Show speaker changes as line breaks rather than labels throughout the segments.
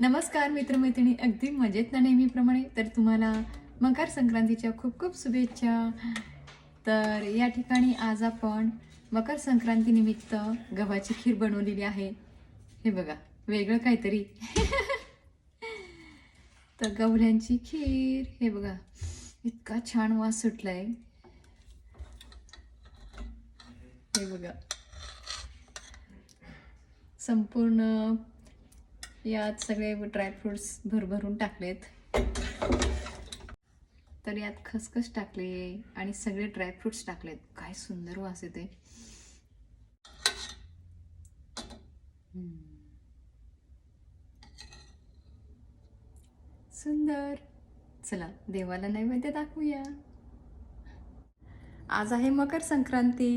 नमस्कार मित्रमैत्रिणी. अगदी मजेत ना नेहमीप्रमाणे? तर तुम्हाला मकर संक्रांतीच्या खूप खूप शुभेच्छा. तर या ठिकाणी आज आपण मकर संक्रांतीनिमित्त गव्हाची खीर बनवलेली आहे. हे बघा वेगळं काहीतरी. तर गवल्यांची खीर हे बघा इतका छान वास सुटलाय. हे बघा संपूर्ण यात सगळे ड्रायफ्रुट्स भरभरून टाकलेत. तर यात खसखस टाकले आणि सगळे ड्रायफ्रुट्स टाकलेत. काय सुंदर वास येते सुंदर. चला देवाला नैवेद्य दाखवूया. आज आहे मकर संक्रांती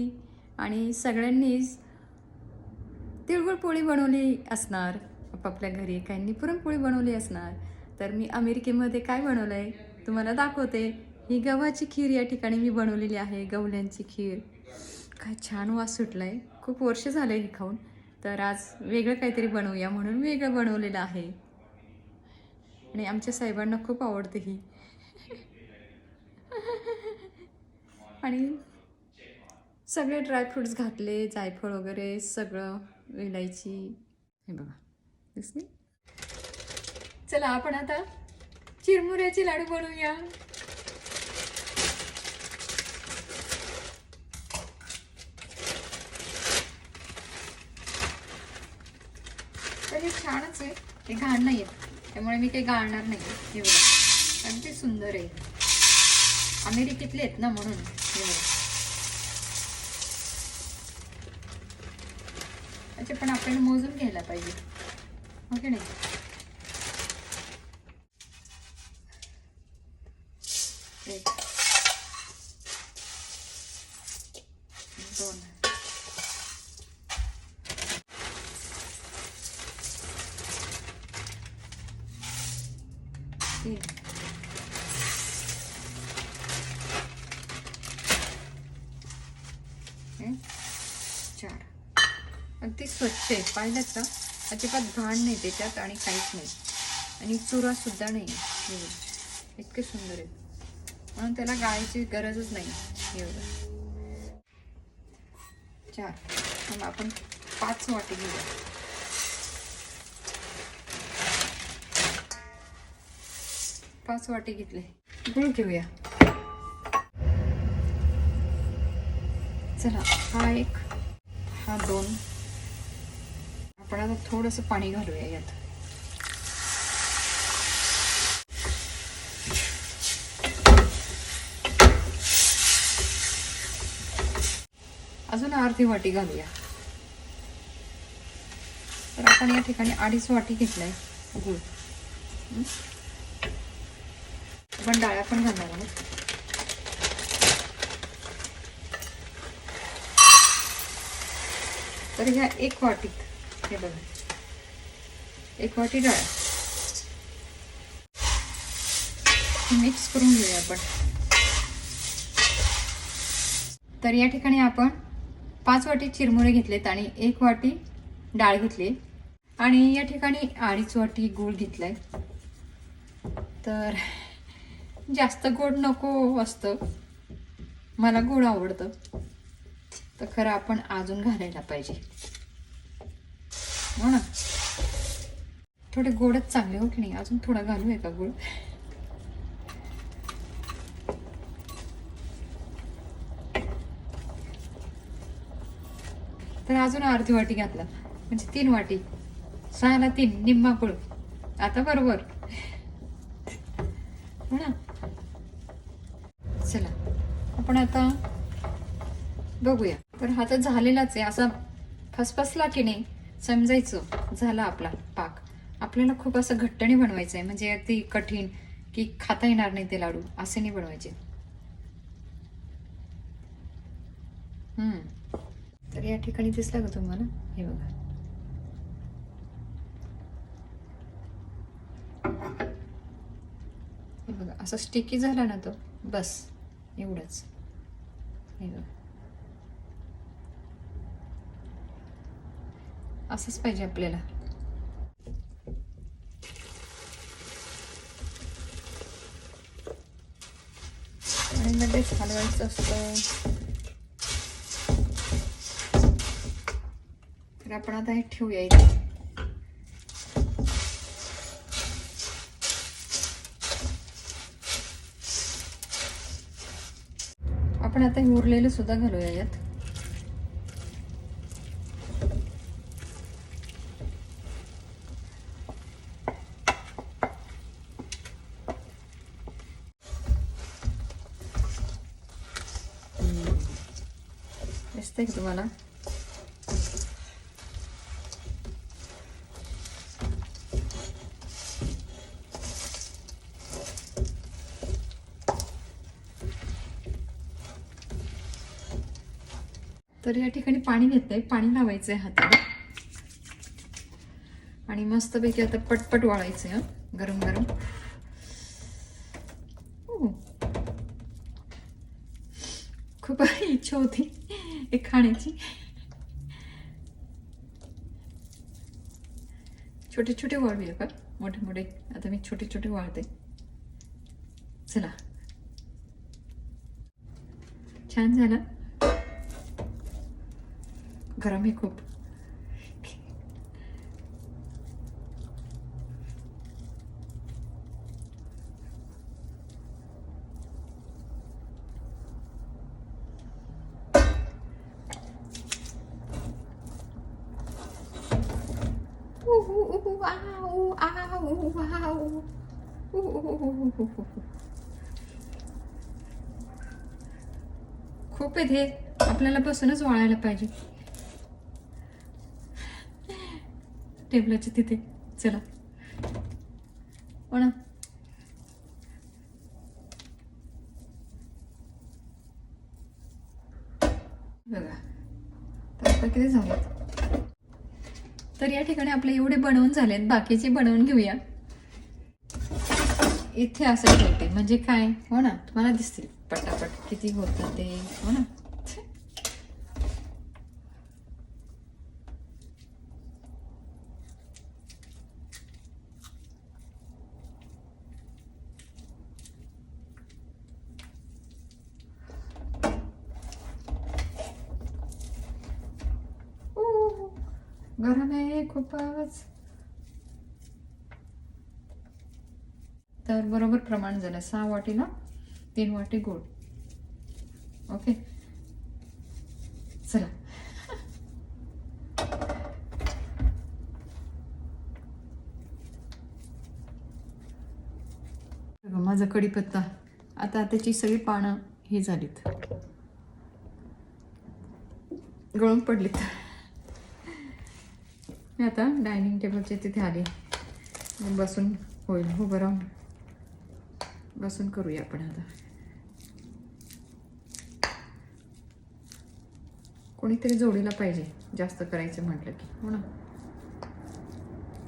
आणि सगळ्यांनीच तिळगुळ पोळी बनवली असणार. आपापल्या घरी काहींनी पुरणपोळी बनवली असणार. तर मी अमेरिकेमध्ये काय बनवलं आहे तुम्हाला दाखवते. ही गव्हाची खीर या ठिकाणी मी बनवलेली आहे गवल्यांची खीर. काय छान वास सुटला आहे खूप वर्ष आहे हे खाऊन. तर आज वेगळं काहीतरी बनवूया म्हणून वेगळं बनवलेलं आहे. आणि आमच्या साहेबांना खूप आवडते ही. आणि सगळे ड्रायफ्रुट्स घातले जायफळ वगैरे सगळं विलायची हे बघा. दिसली चला आपण आता चिरमुऱ्याचे लाडू बनवूया. तर हे छानच आहे. हे घाण नाही आहे. त्यामुळे मी काही गाळणार नाही हे बघा. अगदी सुंदर आहे. अमेरिकेतले आहेत ना म्हणून. हे बघा. अच्छा पण आपण मोजून घ्यायला पाहिजे. की नाही? दोन. तीन. चार. अगदी स्वच्छ आहे. पाहिलं का? अजिबात घाण नाही त्याच्यात आणि काहीच नाही. आणि चुरासुद्धा नाही एवढं इतके सुंदर आहे म्हणून त्याला गाळायची गरजच नाही. एवढं चार. मग आपण पाच वाटे घेऊया. पाच वाटे घेतले. गुळ घेऊया. चला हा एक हा दोन आपण आता थोडंसं पाणी घालूया यात. अजून अर्धी वाटी घालूया. तर आपण या ठिकाणी अडीच वाटी घेतलाय गुळ. आपण डाळ्या पण घालणार आहोत. तर ह्या एक वाटीत हे बघा. एक वाटी डाळ. मिक्स करून घेऊया आपण. तर या ठिकाणी आपण पाच वाटी चिरमुरे घेतलेत आणि एक वाटी डाळ घेतली. आणि या ठिकाणी अडीच वाटी गूळ घेतलाय. तर जास्त गोड नको असतं. मला गोड आवडतं. तर खरं आपण अजून घालायला पाहिजे. हो ना. थोडे गोडच चांगले हो की नाही? अजून थोडा आहे का गोड. तर अजून अर्धी वाटी घातला. म्हणजे तीन वाटी. सहाला तीन निम्मा गुळ. आता बरोबर. हो ना. चला. आपण आता बघूया. तर हा तर झालेलाच आहे. असा फसफसला की नाही? समजायचं. झाला आपला पाक. आपल्याला खूप असं घट्टणी बनवायचं आहे म्हणजे अगदी कठीण की खाता येणार नाही ते लाडू. असे नाही बनवायचे. हम्म. तर या ठिकाणी दिसला का तुम्हाला? हे बघा. हे बघा असं स्टिकी झाला ना तो बस एवढंच. हे बघा. असंच पाहिजे आपल्याला. आणि मध्येच हलवायचं असतं. तर आपण आता हे ठेवूया इथे. आपण आता हे उरलेलं सुद्धा घालूया यात. दिसतंय का तुम्हाला? तर या ठिकाणी पाणी घेतलंय. पाणी लावायचंय हाताला. आणि मस्तपैकी आता पटपट वाळायचंय आहे गरम गरम. खूप इच्छा होती. एक खाण्याची. छोटे छोटे वाळूया का? मोठे मोठे आता मी छोटे छोटे वाळते. चला. छान झालं. गरम आहे खूप. खूप आहेत हे. आपल्याला बसूनच वाळायला पाहिजे. टेबलाच्या तिथे. चला. पण बघा. तर आता किती झालं तर या ठिकाणी आपले एवढे बनवून झालेत बाकीचे बनवून घेऊया. इथे असं ठेवते. म्हणजे काय? हो ना? तुम्हाला दिसतील पटापट किती होतं ते. हो ना? गरम आहे खूपच. तर बरोबर प्रमाण झालं. सहा वाटीला तीन वाटी गोड. ओके? चला. माझा कढीपत्ता. आता त्याची सगळी पानं ही झालीत. गळून पडलीत. मी आता डायनिंग टेबलच्या तिथे आले. बसून होईल. हो बरं बसून करूया आपण आता. कोणीतरी जोडीला पाहिजे. जास्त करायचं म्हटलं की. हो ना?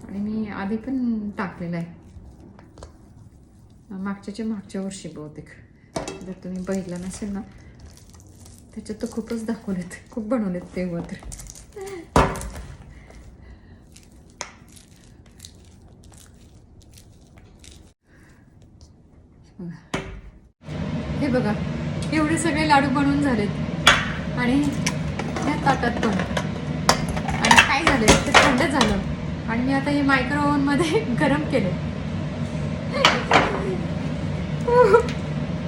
आणि मी आधी पण टाकलेलं आहे. मागच्याच्या मागच्या वर्षी बहुतेक. जर तुम्ही बघितलं नसेल ना. त्याच्यात तर खूपच दाखवलेत. खूप बनवलेत ते तर बघा एवढे सगळे लाडू बनवून झालेत. आणि ह्या ताटात पण. आणि काय झालं ते थंड झालं. आणि मी आता हे मायक्रो ओव्हनमध्ये गरम केले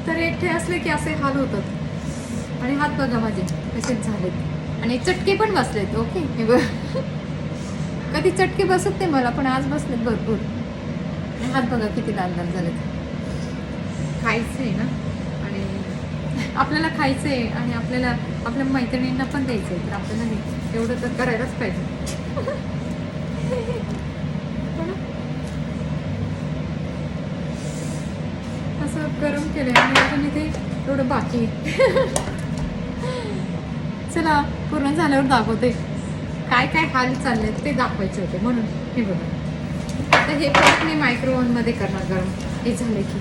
तर एकटे असले की असे हाल होतात. आणि हात बघा माझे कसेच झालेत. आणि चटके पण बसलेत ओके? हे बघ. कधी चटके बसत नाही मला पण आज बसलेत भरपूर. हात बघा किती लाल लाल झालेत. खायचं आहे ना? आपल्याला खायचं आहे आणि आपल्याला आपल्या मैत्रिणींना पण द्यायचं आहे तर आपल्याला हे एवढं तर करायलाच पाहिजे. असं गरम केलं आणि आपण इथे एवढं बाकी. चला पूर्ण झाल्यावर दाखवते. काय काय हाल चालले ते दाखवायचे होते म्हणून. हे बघा. तर हे परत मी मायक्रोवनमध्ये करणार गरम. हे झाले की.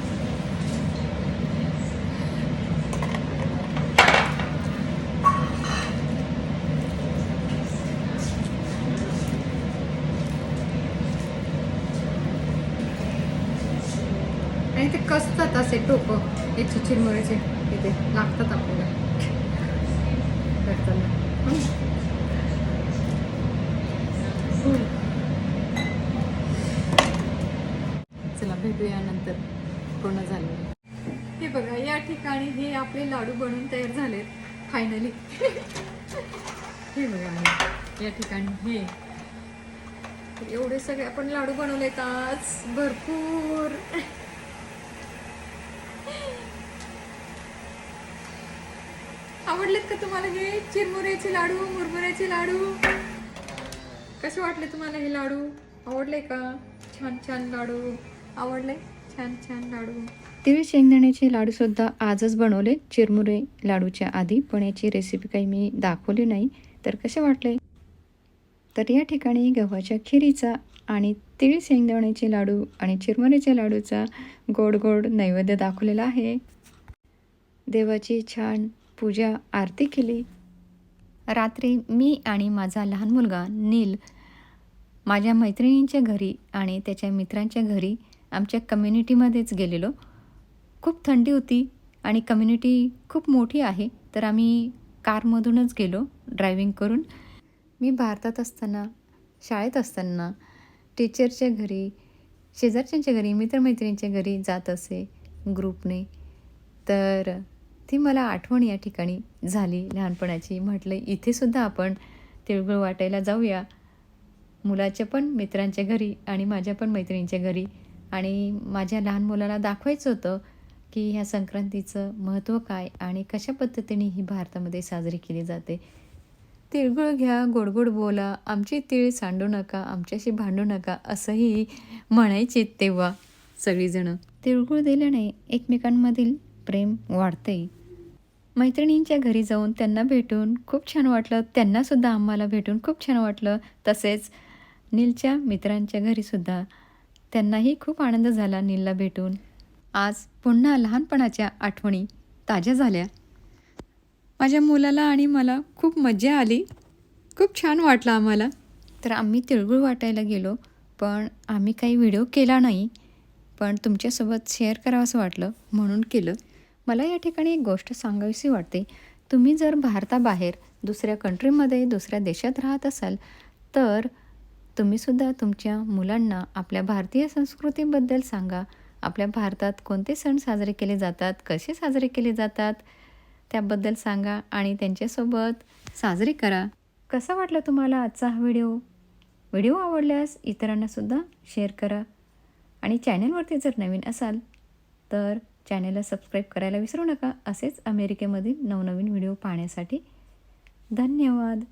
आणि ते कसतात असे टोपं हे चिरमुऱ्याचे इथे लागतात आपल्याला. करताना. चला भेटूया नंतर. पूर्ण झालं. हे बघा या ठिकाणी हे आपले लाडू बनवून तयार झालेत फायनली हे बघा या ठिकाणी हे. एवढे सगळे आपण लाडू बनवलेत आज. भरपूर. आवडलेत का तुम्हाला हे चिरमुऱ्याचे लाडू मुरमुऱ्याचे लाडू? कसे वाटले तुम्हाला हे लाडू? आवडले का? छान छान लाडू. आवडले? छान छान लाडू. तिळ शेंगदाण्याचे लाडूसुद्धा आजच बनवले. चिरमुरे लाडूच्या आधी. पण याची रेसिपी काही मी दाखवली नाही. तर कसे वाटले? तर या ठिकाणी गव्हाच्या खिरीचा आणि तिळ शेंगदाण्याचे लाडू आणि चिरमुऱ्याच्या लाडूचा गोड गोड नैवेद्य दाखवलेला आहे. देवाची छान पूजा आरती केली. रात्री मी आणि माझा लहान मुलगा नील माझ्या मैत्रिणींच्या घरी आणि त्याच्या मित्रांच्या घरी आमच्या कम्युनिटीमध्येच गेलेलो. खूप थंडी होती आणि कम्युनिटी खूप मोठी आहे तर आम्ही कारमधूनच गेलो ड्रायव्हिंग करून. मी भारतात असताना शाळेत असताना टीचरच्या घरी शेजारच्यांच्या घरी मित्रमैत्रिणींच्या घरी जात असे ग्रुपने. तर ती मला आठवण या ठिकाणी झाली लहानपणाची. म्हटलं इथेसुद्धा आपण तिळगुळ वाटायला जाऊया. मुलाच्या पण मित्रांच्या घरी आणि माझ्या पण मैत्रिणींच्या घरी. आणि माझ्या लहान मुलाला दाखवायचं होतं की ह्या संक्रांतीचं महत्त्व काय आणि कशा पद्धतीने ही भारतामध्ये साजरी केली जाते. तिळगुळ घ्या गोडगोड बोला आमची तिळ सांडू नका आमच्याशी भांडू नका असंही म्हणायचे तेव्हा सगळीजणं. तिळगुळ दिल्याने एकमेकांमधील प्रेम वाढते मैत्रिणींच्या घरी जाऊन त्यांना भेटून खूप छान वाटलं. त्यांनासुद्धा आम्हाला भेटून खूप छान वाटलं. तसेच नीलच्या मित्रांच्या घरीसुद्धा त्यांनाही खूप आनंद झाला नीलला भेटून. आज पुन्हा लहानपणाच्या आठवणी ताज्या झाल्या. माझ्या मुलाला आणि मला खूप मजा आली. खूप छान वाटलं आम्हाला. तर आम्ही तिळगुळ वाटायला गेलो पण आम्ही काही व्हिडिओ केला नाही. पण तुमच्यासोबत शेअर करावं असं वाटलं म्हणून केलं. मला या ठिकाणी एक गोष्ट सांगावीशी वाटते. तुम्ही जर भारताबाहेर दुसऱ्या कंट्रीमध्ये दुसऱ्या देशात राहत असाल तर तुम्हीसुद्धा तुमच्या मुलांना आपल्या भारतीय संस्कृतीबद्दल सांगा. आपल्या भारतात कोणते सण साजरे केले जातात कसे साजरे केले जातात त्याबद्दल सांगा आणि त्यांच्यासोबत साजरे करा. कसा वाटला तुम्हाला आजचा हा व्हिडिओ? व्हिडिओ आवडल्यास इतरांनासुद्धा शेअर करा. आणि चॅनलवरती जर नवीन असाल तर चॅनलला सबस्क्राईब करायला विसरू नका. असेच अमेरिकेमधील नवनवीन व्हिडिओ पाहण्यासाठी धन्यवाद.